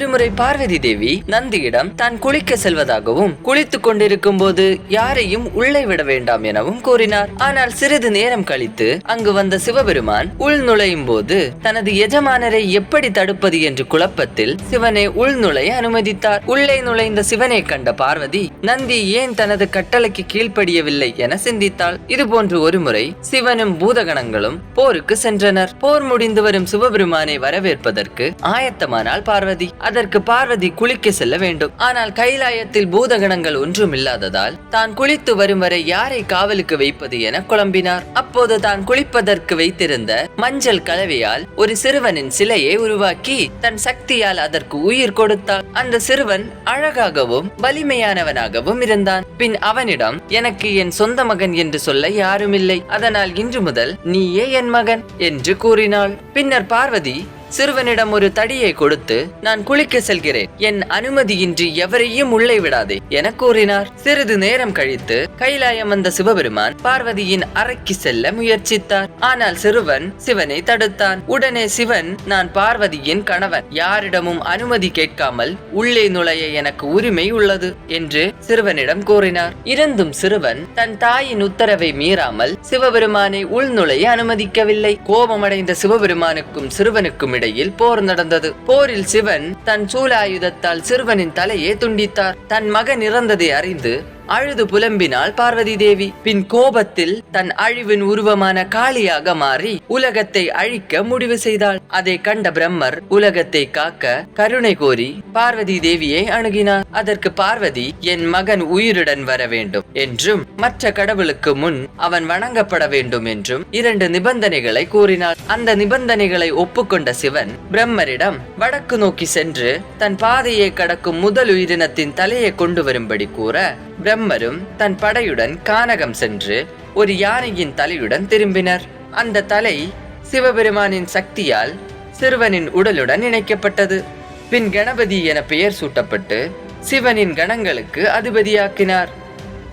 ஒருமுறை பார்வதி தேவி நந்தியிடம் தான் குளிக்க செல்வதாகவும் குளித்துக் கொண்டிருக்கும் போது யாரையும் உள்ளே விட வேண்டாம் எனவும் கூறினார். ஆனால் சிறிது நேரம் கழித்து அங்கு வந்த சிவபெருமான் உள் நுழையும் போது தனது எஜமானரை எப்படி தடுப்பது என்று குழப்பத்தில் சிவனை உள் நுழைய அனுமதித்தார். உள்ளே நுழைந்த சிவனை கண்ட பார்வதி நந்தி ஏன் தனது கட்டளைக்கு கீழ்ப்படியவில்லை என சிந்தித்தாள். இதுபோன்று ஒருமுறை சிவனும் பூதகணங்களும் போருக்கு சென்றனர். போர் முடிந்து வரும் சிவபெருமானை வரவேற்பதற்கு ஆயத்தமானால் பார்வதி. அதற்கு பார்வதி குளிக்க செல்ல வேண்டும். ஆனால் கைலாயத்தில் பூதகணங்கள் ஒன்றும் இல்லாததால் தான் குளித்து வரும் வரை யாரை காவலுக்கு வைப்பது என குழம்பினார். அப்போது தான் குளிப்பதற்கு வைத்திருந்த மஞ்சள் கலவையால் ஒரு சிறுவனின் சிலையை உருவாக்கி தன் சக்தியால் அதற்கு உயிர் கொடுத்தார் அந்த சிறுவன் அழகாகவும் வலிமையானவனாகவும் இருந்தான். பின் அவனிடம் எனக்கு என் சொந்த மகன் என்று சொல்ல யாருமில்லை. அதனால் இன்று முதல் நீயே என் மகன் என்று கூறினாள். பின்னர் பார்வதி சிறுவனிடம் ஒரு தடியை கொடுத்து நான் குளிக்க செல்கிறேன். என் அனுமதியின்றி எவரையும் உள்ளே விடாதே என கூறினார். சிறிது நேரம் கழித்து கைலாயம் வந்த சிவபெருமான் பார்வதியின் அறைக்கு செல்ல முயற்சித்தார். ஆனால் சிறுவன் சிவனை தடுத்தான். உடனே சிவன் நான் பார்வதியின் கணவன். யாரிடமும் அனுமதி கேட்காமல் உள்ளே நுழைய எனக்கு உரிமை உள்ளது என்று சிறுவனிடம் கூறினார். இருந்தும் சிறுவன் தன் தாயின் உத்தரவை மீறாமல் சிவபெருமானை உள்நுழைய அனுமதிக்கவில்லை. கோபமடைந்த சிவபெருமானுக்கும் சிறுவனுக்கும் இடையில் போர் நடந்தது. போரில் சிவன் தன் சூலாயுதத்தால் சிறுவனின் தலையை துண்டித்தார். தன் மகன் இறந்ததை அறிந்து அழுது புலம்பினாள் பார்வதி தேவி. பின் கோபத்தில் தன் அழிவின் உருவமான காளியாக மாறி உலகத்தை அழிக்க முடிவு செய்தாள். அதை கண்ட பிரம்மர் உலகத்தை காக்க கருணை கோரி பார்வதி தேவியை அணுகினார். அதற்கு பார்வதி என் மகன் உயிருடன் வர வேண்டும் என்றும் மற்ற கடவுளுக்கு முன் அவன் வணங்கப்பட வேண்டும் என்றும் இரண்டு நிபந்தனைகளை கூறினார் அந்த நிபந்தனைகளை ஒப்புக்கொண்ட சிவன் பிரம்மரிடம் வடக்கு நோக்கி சென்று தன் பாதையை கடக்கும் முதல் உயிரினத்தின் தலையை கொண்டு வரும்படி கூற பிரம்ம பிரம்மரும் தன் படையுடன் கானகம் சென்று ஒரு யானையின் தலையுடன் திரும்பினர். அந்த தலை சிவபெருமானின் சக்தியால் சிறுவனின் உடலுடன் இணைக்கப்பட்டது. பின் கணபதி என பெயர் சூட்டப்பட்டு சிவனின் கணங்களுக்கு அதிபதியாக்கினார்.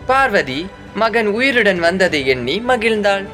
பார்வதி மகன் உயிருடன் வந்ததை எண்ணி மகிழ்ந்தாள்.